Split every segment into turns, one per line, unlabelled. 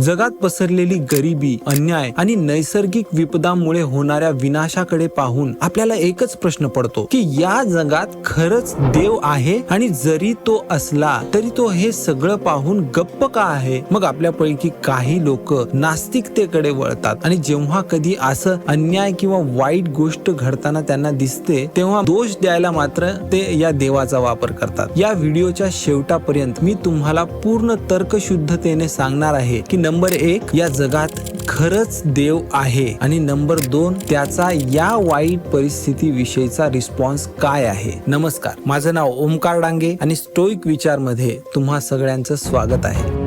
जगात पसरलेली गरिबी अन्याय आणि नैसर्गिक विपदामुळे होणाऱ्या विनाशाकडे पाहून आपल्याला एकच प्रश्न पडतो की या जगात खरंच देव आहे? आणि जरी तो असला तरी तो हे सगळं पाहून गप्प का आहे? मग आपल्यापैकी काही लोक नास्तिकतेकडे वळतात आणि जेव्हा कधी असं अन्याय किंवा वाईट गोष्ट घडताना त्यांना दिसते तेव्हा दोष द्यायला मात्र ते या देवाचा वापर करतात. या व्हिडिओच्या शेवटापर्यंत मी तुम्हाला पूर्ण तर्कशुद्धतेने सांगणार आहे की नंबर एक या जगात खरंच देव आहे. आणि नंबर दोन त्याचा या वाईट परिस्थिती विषयीचा रिस्पॉन्स काय आहे? नमस्कार. माझं नाव ओमकार डांगे आणि स्टोईक विचारमध्ये तुम्हा सगळ्यांचं स्वागत आहे.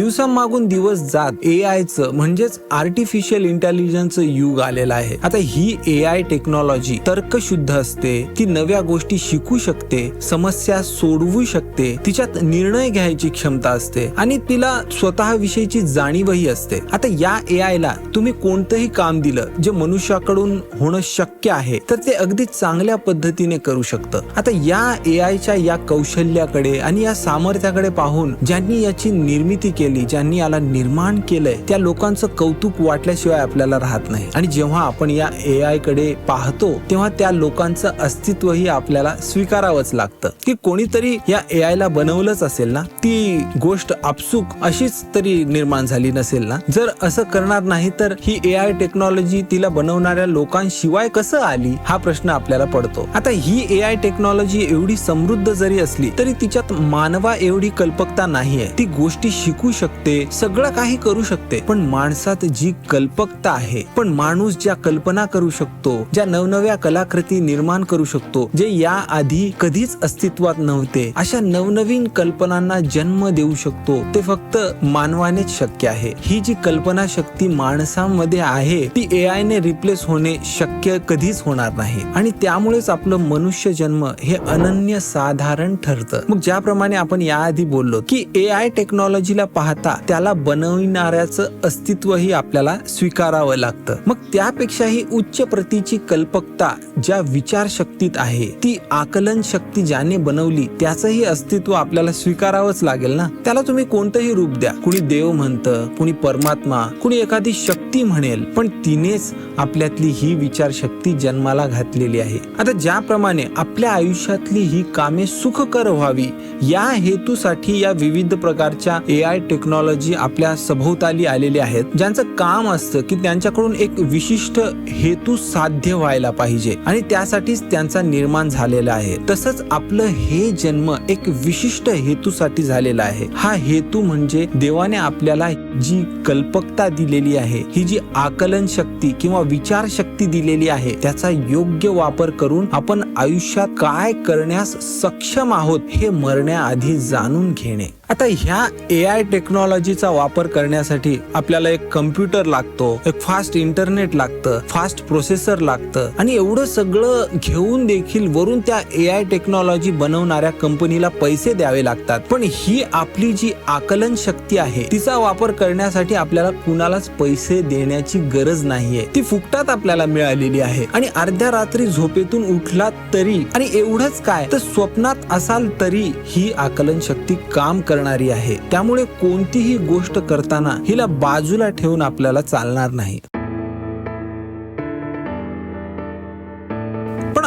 दिवसामागून दिवस जात ए आयचं म्हणजेच आर्टिफिशियल इंटेलिजन्सचं युग आलेलं आहे. आता ही ए आय टेक्नॉलॉजी तर्कशुद्ध असते ती नव्या गोष्टी शिकू शकते समस्या सोडवू शकते तिच्यात निर्णय घ्यायची क्षमता असते आणि तिला स्वतःविषयीची जाणीवही असते. आता या ए आय ला तुम्ही कोणतंही काम दिलं जे मनुष्याकडून होणं शक्य आहे तर ते अगदी चांगल्या पद्धतीने करू शकतं. आता या ए आयच्या या कौशल्याकडे आणि या सामर्थ्याकडे पाहून ज्यांनी याची निर्मिती केली ज्यांनी याला निर्माण केलंय त्या लोकांचं कौतुक वाटल्याशिवाय आपल्याला राहत नाही. आणि जेव्हा आपण या ए आयकडे पाहतो तेव्हा त्या लोकांचं अस्तित्वही आपल्याला स्वीकारावंच लागतं. की कोणीतरी या ए आय ला बनवलंच असेल ना? ती गोष्ट आपसुक अशीच तरी निर्माण झाली नसेल ना? जर असं करणार नाही तर ही ए आय टेक्नॉलॉजी तिला बनवणाऱ्या लोकांशिवाय कसं आली? हा प्रश्न आपल्याला पडतो. आता ही ए आय टेक्नॉलॉजी एवढी समृद्ध जरी असली तरी तिच्यात मानवा एवढी कल्पकता नाहीये. ती गोष्टी शिकू शकते सगळं काही करू शकते. पण माणसात जी कल्पकता आहे पण माणूस ज्या कल्पना करू शकतो ज्या नवनव्या कलाकृती निर्माण करू शकतो जे या आधी कधीच अस्तित्वात नव्हते अशा नवनवीन कल्पनांना जन्म देऊ शकतो ते फक्त मानवानेच शक्य आहे. ही जी कल्पना शक्ती माणसामध्ये आहे ती ए आय ने रिप्लेस होणे शक्य कधीच होणार नाही. आणि त्यामुळेच आपलं मनुष्य जन्म हे अनन्य साधारण ठरतं. मग ज्याप्रमाणे आपण याआधी बोललो की ए आय टेक्नॉलॉजीला पाहता त्याला बनविणाऱ्याचं अस्तित्वही आपल्याला स्वीकारावं लागतं. मग त्यापेक्षाही उच्च प्रतीची कल्पकता ज्या विचारशक्तीत आहे ती आकलन शक्ती ज्याने बनवली त्याचंही अस्तित्व आपल्याला स्वीकारावंच लागेल ना? त्याला तुम्ही कोणतंही रूप द्या. कुणी देव म्हणतं कुणी परमात्मा कुणी एखादी शक्ती म्हणेल पण तिनेच आपल्यातली ही विचारशक्ती जन्माला घातलेली आहे. आता ज्याप्रमाणे आपल्या आयुष्यातली ही कामे सुखकर व्हावी या हेतूसाठी या विविध प्रकारच्या ए आय टेक्नॉलॉजी आपल्या सभोवताली आलेली आहेत ज्यांचं काम असतं की त्यांच्याकडून एक विशिष्ट हेतू साध्य व्हायला पाहिजे आणि त्यासाठीच त्यांचा निर्माण झालेला आहे. तसंच आपलं हे जन्म एक विशिष्ट हेतूसाठी झालेला आहे. हा हेतू म्हणजे देवाने आपल्याला जी कल्पकता दिलेली आहे ही जी आकलन शक्ती किंवा विचार शक्ती दिलेली आहे त्याचा योग्य वापर करून आपण आयुष्यात काय करण्यास सक्षम आहोत हे मरण्याआधी जाणून घेणे. आता ह्या ए आय टेक्नॉलॉजीचा वापर करण्यासाठी आपल्याला एक कम्प्युटर लागतो एक फास्ट इंटरनेट लागतं फास्ट प्रोसेसर लागतं. आणि एवढं सगळं घेऊन देखील वरून त्या ए आय टेक्नॉलॉजी बनवणाऱ्या कंपनीला पैसे द्यावे लागतात. पण ही आपली जी आकलन शक्ती आहे तिचा वापर करण्यासाठी आपल्याला कुणालाच पैसे देण्याची गरज नाहीये. ती फुकटात आपल्याला मिळालेली आहे. आणि अर्ध्या रात्री झोपेतून उठलात तरी आणि एवढंच काय तर स्वप्नात असाल तरी ही आकलन शक्ती काम करणारी आहे. त्यामुळे कोणतीही गोष्ट करताना हिला बाजूला ठेवून आपल्याला चालणार नाही.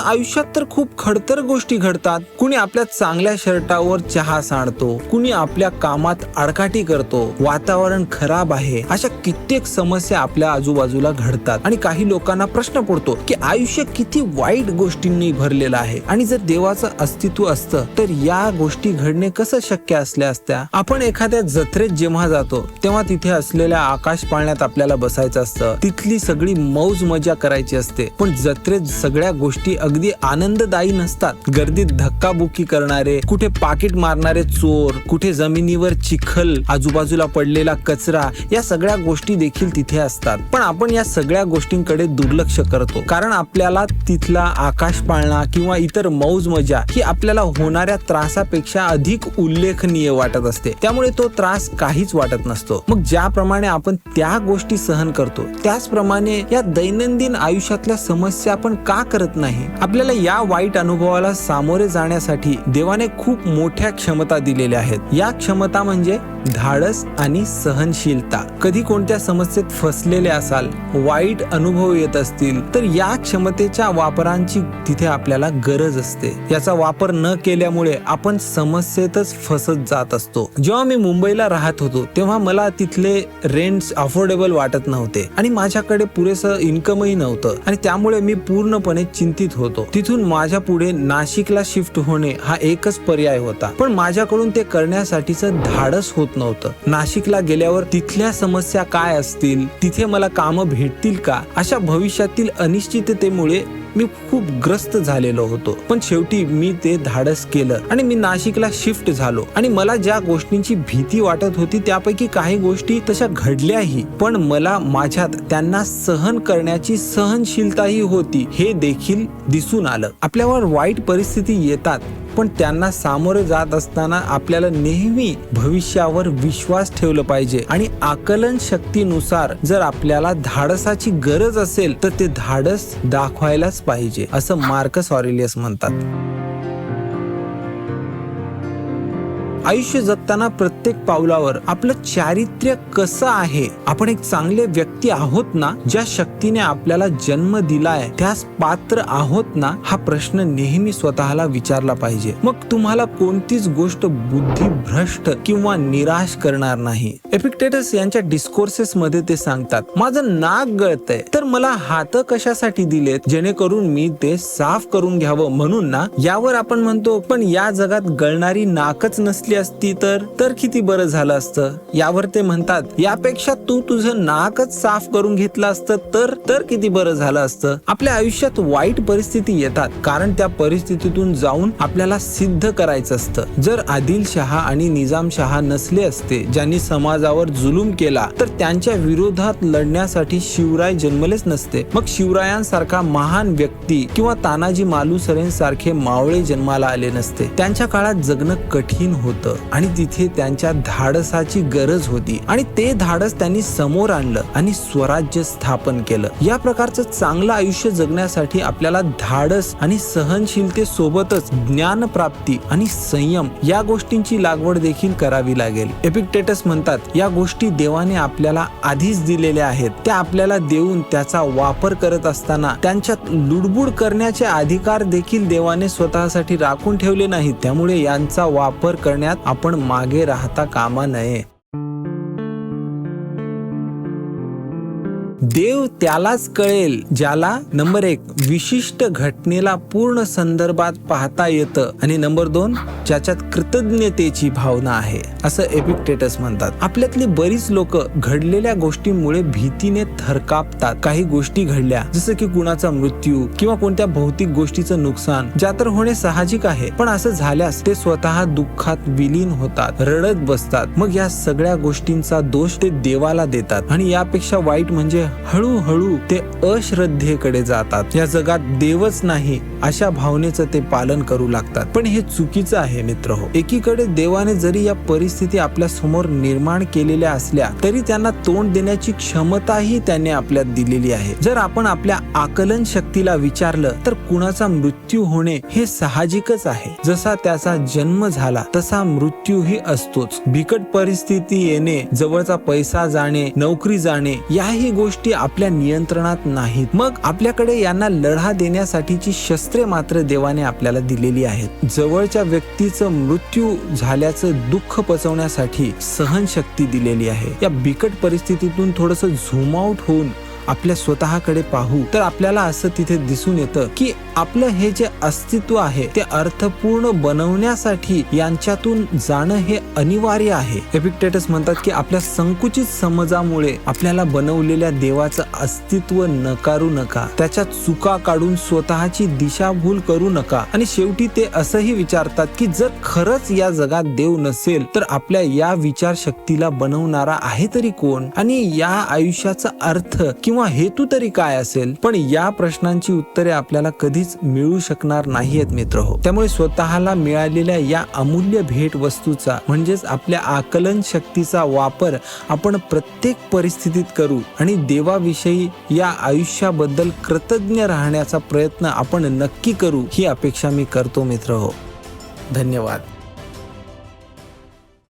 आयुष्यात तर खूप खडतर गोष्टी घडतात. कुणी आपल्या चांगल्या शर्टावर चहा सांडतो कुणी आपल्या कामात आडकाठी करतो वातावरण खराब आहे अशा कित्येक समस्या आपल्या आजूबाजूला घडतात. आणि काही लोकांना प्रश्न पडतो की आयुष्य किती वाईट गोष्टींनी भरलेलं आहे? आणि जर देवाचं अस्तित्व असतं तर या गोष्टी घडणे कसं शक्य असल्या असत्या? आपण एखाद्या जत्रेत जेव्हा जातो तेव्हा तिथे असलेल्या आकाश पाळण्यात आपल्याला बसायचं असतं. तिथली सगळी मौज मजा करायची असते. पण जत्रेत सगळ्या गोष्टी अगदी आनंददायी नसतात. गर्दीत धक्काबुक्की करणारे कुठे पाकिट मारणारे चोर कुठे जमिनीवर चिखल आजूबाजूला पडलेला कचरा या सगळ्या गोष्टी देखील तिथे असतात. पण आपण या सगळ्या गोष्टींकडे दुर्लक्ष करतो. कारण आपल्याला तिथला आकाश पाळणा किंवा इतर मौज मजा ही आपल्याला होणाऱ्या त्रासापेक्षा अधिक उल्लेखनीय वाटत असते. त्यामुळे तो त्रास काहीच वाटत नसतो. मग ज्याप्रमाणे आपण त्या गोष्टी सहन करतो त्याचप्रमाणे या दैनंदिन आयुष्यातल्या समस्या आपण का करत नाही? आपल्याला या वाईट अनुभवाला सामोरे जाण्यासाठी देवाने खूप मोठ्या क्षमता दिलेल्या आहेत. या क्षमता म्हणजे धाडस आणि सहनशीलता. कधी कोणत्या समस्येत फसलेले असाल वाईट अनुभव येत असतील तर या क्षमतेच्या वापरांची तिथे आपल्याला गरज असते. याचा वापर न केल्यामुळे आपण समस्येतच फसत जात असतो. जेव्हा मी मुंबईला राहत होतो तेव्हा मला तिथले रेंट्स अफोर्डेबल वाटत नव्हते आणि माझ्याकडे पुरेसं इन्कमही नव्हतं आणि त्यामुळे मी पूर्णपणे चिंतित होतो तिथून माझ्या पुढे नाशिकला शिफ्ट होणे हा एकच पर्याय होता. पण माझ्याकडून ते करण्यासाठीचं धाडस होत नव्हतं. नाशिकला गेल्यावर तिथल्या समस्या काय असतील? तिथे मला कामं भेटतील का? अशा भविष्यातील अनिश्चिततेमुळे मी खूप ग्रस्त झालेलो होतो. पण शेवटी मी ते धाडस केलं आणि मी नाशिकला शिफ्ट झालो. आणि मला ज्या गोष्टींची भीती वाटत होती त्यापैकी काही गोष्टी तशा घडल्याही. पण मला माझ्यात त्यांना सहन करण्याची सहनशीलताही होती हे देखील दिसून आलं. आपल्यावर वाईट परिस्थिती येतात पण त्यांना सामोरे जात असताना आपल्याला नेहमी भविष्यावर विश्वास ठेवलं पाहिजे. आणि आकलन शक्तीनुसार जर आपल्याला धाडसाची गरज असेल तर ते धाडस दाखवायलाच पाहिजे असं मार्कस ऑरेलियस म्हणतात. आयुष्य जगताना प्रत्येक पावलावर आपलं चारित्र्य कसं आहे? आपण एक चांगले व्यक्ती आहोत ना ज्या शक्तीने आपल्याला जन्म दिलाय त्यास पात्र आहोत ना हा प्रश्न नेहमी स्वतःला विचारला पाहिजे. मग तुम्हाला कोणतीच गोष्ट बुद्धिभ्रष्ट किंवा निराश करणार नाही. एपिक्टेटस यांच्या डिस्कोर्सेस मध्ये ते सांगतात माझं नाक गळतय. तर मला हात कशासाठी दिलेत? जेणेकरून मी ते साफ करून घ्यावं म्हणून ना? यावर आपण म्हणतो पण या जगात गळणारी नाकच नसली असती तर तर किती बरं झालं असतं? यावर ते म्हणतात यापेक्षा तू तुझं नाकच साफ करून घेतलं असतं तर तर किती बरं झालं असतं? आपल्या आयुष्यात वाईट परिस्थिती येतात. कारण त्या परिस्थितीतून जाऊन आपल्याला सिद्ध करायचं असतं. जर आदिल शहा आणि निजाम शहा नसले असते ज्यांनी समाजावर जुलूम केला तर त्यांच्या विरोधात लढण्यासाठी शिवराय जन्मलेच नसते. मग शिवरायांसारखा महान व्यक्ती किंवा तानाजी मालुसरें सारखे मावळे जन्माला आले नसते. त्यांच्या काळात जगणं कठीण होतं. आणि तिथे त्यांच्या धाडसाची गरज होती. आणि ते धाडस त्यांनी समोर आणलं आणि स्वराज्य स्थापन केलं. या प्रकारचं चांगलं आयुष्य जगण्यासाठी आपल्याला धाडस आणि सहनशीलते सोबतच ज्ञान प्राप्ती आणि संयम या गोष्टींची लागवड देखील करावी लागेल. एपिक्टेटस म्हणतात या गोष्टी देवाने आपल्याला आधीच दिलेल्या आहेत. त्या आपल्याला देऊन त्याचा वापर करत असताना त्यांच्यात लुडबुड करण्याचे अधिकार देखील देवाने स्वतःसाठी राखून ठेवले नाहीत. त्यामुळे यांचा वापर करण्यात आपण मागे राहता कामा नये. देव त्यालाच कळेल ज्याला नंबर एक विशिष्ट घटनेला पूर्ण संदर्भात पाहता येतं. आणि नंबर दोन ज्याच्यात कृतज्ञतेची भावना आहे. असं एपिक्टेटस म्हणतात. आपल्यातली बरीच लोक घडलेल्या गोष्टींमुळे भीतीने थरकापतात. काही गोष्टी घडल्या जसं की कुणाचा मृत्यू किंवा कोणत्या भौतिक गोष्टीचं नुकसान ज्या तर होणे साहजिक आहे. पण असं झाल्यास ते स्वतः दुःखात विलीन होतात रडत बसतात. मग या सगळ्या गोष्टींचा दोष ते देवाला देतात. आणि यापेक्षा वाईट म्हणजे हळूहळू ते अश्रद्धेकडे जातात. या जगात देवच नाही अशा भावनेचं ते पालन करू लागतात. पण हे चुकीचं आहे मित्र हो. एकीकडे देवाने जरी या परिस्थिती आपल्यासमोर निर्माण केलेल्या असल्या तरी त्यांना तोंड देण्याची क्षमताही त्याने आपल्यात दिलेली आहे. जर आपण आपल्या आकलन शक्तीला विचारलं तर कुणाचा मृत्यू होणे हे साहजिकच आहे. जसा त्याचा जन्म झाला तसा मृत्यूही असतोच. बिकट परिस्थिती येणे जवळचा पैसा जाणे नोकरी जाणे याही गोष्टी आपल्या नियंत्रणात नाहीत. मग आपल्याकडे यांना लढा देण्यासाठीची शस्त्रे मात्र देवाने आपल्याला दिलेली आहेत. जवळच्या व्यक्तीचं मृत्यू झाल्याचं दुःख पचवण्यासाठी सहनशक्ती दिलेली आहे. या बिकट परिस्थितीतून थोडस झूम आउट होऊन आपल्या स्वतःकडे पाहू तर आपल्याला असं तिथे दिसून येतं की आपलं हे जे अस्तित्व आहे ते अर्थपूर्ण बनवण्यासाठी यांच्यातून जाणं हे अनिवार्य आहे. एपिक्टेटस म्हणतात की आपल्या संकुचित समजामुळे आपल्याला बनवलेल्या देवाचं अस्तित्व नकारू नका. त्याच्या चुका काढून स्वतःची दिशाभूल करू नका. आणि शेवटी ते असंही विचारतात की जर खरंच या जगात देव नसेल तर आपल्या या विचार शक्तीला बनवणारा आहे तरी कोण? आणि या आयुष्याचा अर्थ किंवा किंवा हेतू तरी काय असेल पण या प्रश्नांची उत्तरे आपल्याला कधीच मिळू शकणार नाहीयेत मित्र हो. त्यामुळे स्वतःला मिळालेल्या या अमूल्य भेट वस्तूचा म्हणजेच आपल्या आकलन शक्तीचा वापर आपण प्रत्येक परिस्थितीत करू आणि देवाविषयी या आयुष्याबद्दल कृतज्ञ राहण्याचा प्रयत्न आपण नक्की करू ही अपेक्षा मी करतो मित्र हो. धन्यवाद.